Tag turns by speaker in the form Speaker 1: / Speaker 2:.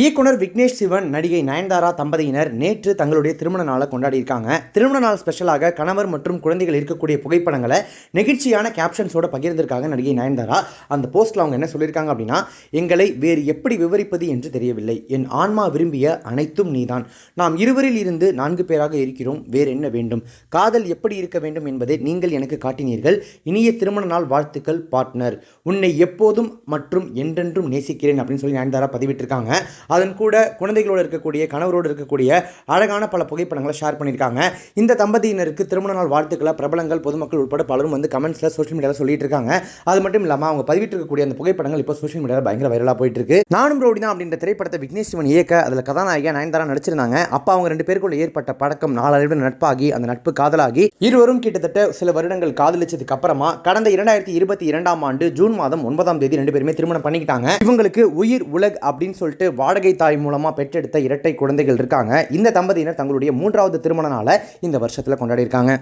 Speaker 1: இயக்குனர் விக்னேஷ் சிவன் நடிகை நயன்தாரா தம்பதியினர் நேற்று தங்களுடைய திருமண நாளை கொண்டாடியிருக்காங்க. திருமண நாள் ஸ்பெஷலாக கணவர் மற்றும் குழந்தைகள் இருக்கக்கூடிய புகைப்படங்களை நெகிழ்ச்சியான கேப்ஷன்ஸோட பகிர்ந்திருக்காங்க நடிகை நயன்தாரா. அந்த போஸ்ட்டில் அவங்க என்ன சொல்லியிருக்காங்க அப்படின்னா எங்களை வேறு எப்படி விவரிப்பது என்று தெரியவில்லை. என் ஆன்மா விரும்பிய அனைத்தும் நீதான். நாம் இருவரில் இருந்து நான்கு பேராக இருக்கிறோம். வேறு என்ன வேண்டும்? காதல் எப்படி இருக்க வேண்டும் என்பதை நீங்கள் எனக்கு காட்டினீர்கள். இனிய திருமண நாள் வாழ்த்துக்கள் பார்ட்னர் உன்னை எப்போதும் மற்றும் என்றென்றும் நேசிக்கிறேன் அப்படின்னு சொல்லி நயன்தாரா பதிவிட்டிருக்காங்க. அதன் கூட குழந்தைகளோடு இருக்கக்கூடிய கணவரோடு இருக்கக்கூடிய அழகான பல புகைப்படங்களை ஷேர் பண்ணியிருக்காங்க. இந்த தம்பதியினருக்கு திருமண நாள் வாழ்த்துக்களை பிரபலங்கள் பொதுமக்கள் உட்பட பலரும் வந்து கமெண்ட்ஸில் சோஷியல் மீடியாவில் சொல்லிட்டு இருக்காங்க அது மட்டும் இல்லாமல் அவங்க பதிவிட்டிருக்கக்கூடிய அந்த புகைப்படங்கள் இப்போ சோஷியல் மீடியாவில் பயங்கர வைரலாக போயிட்டு இருக்கு நானும் ரோடி தான் அப்படின்ற திரைப்படத்தை விக்னேஷ் சிவன் இயக்க அதில் கதாநாயகி நயன்தாரா நடிச்சிருந்தாங்க. அப்போ அவங்க ரெண்டு பேருக்குள்ள ஏற்பட்ட பழக்கம் நாலு நட்பாகி அந்த நட்பு காதலாகி இருவரும் கிட்டத்தட்ட சில வருடங்கள் காதலிச்சதுக்கு அப்புறமா கடந்த இரண்டாயிரத்தி இருபத்தி இரண்டாம் ஆண்டு ஜூன் மாதம் ஒன்பதாம் தேதி ரெண்டு பேருமே திருமணம் பண்ணிக்கிட்டாங்க. இவங்களுக்கு உயிர் உலக் அப்படின்னு சொல்லிட்டு வாடகை தாய் மூலமாக பெற்றெடுத்த இரட்டை குழந்தைகள் இருக்காங்க. இந்த தம்பதியினர் தங்களுடைய மூன்றாவது திருமண நாளை இந்த வருஷத்தில் கொண்டாடியிருக்காங்க.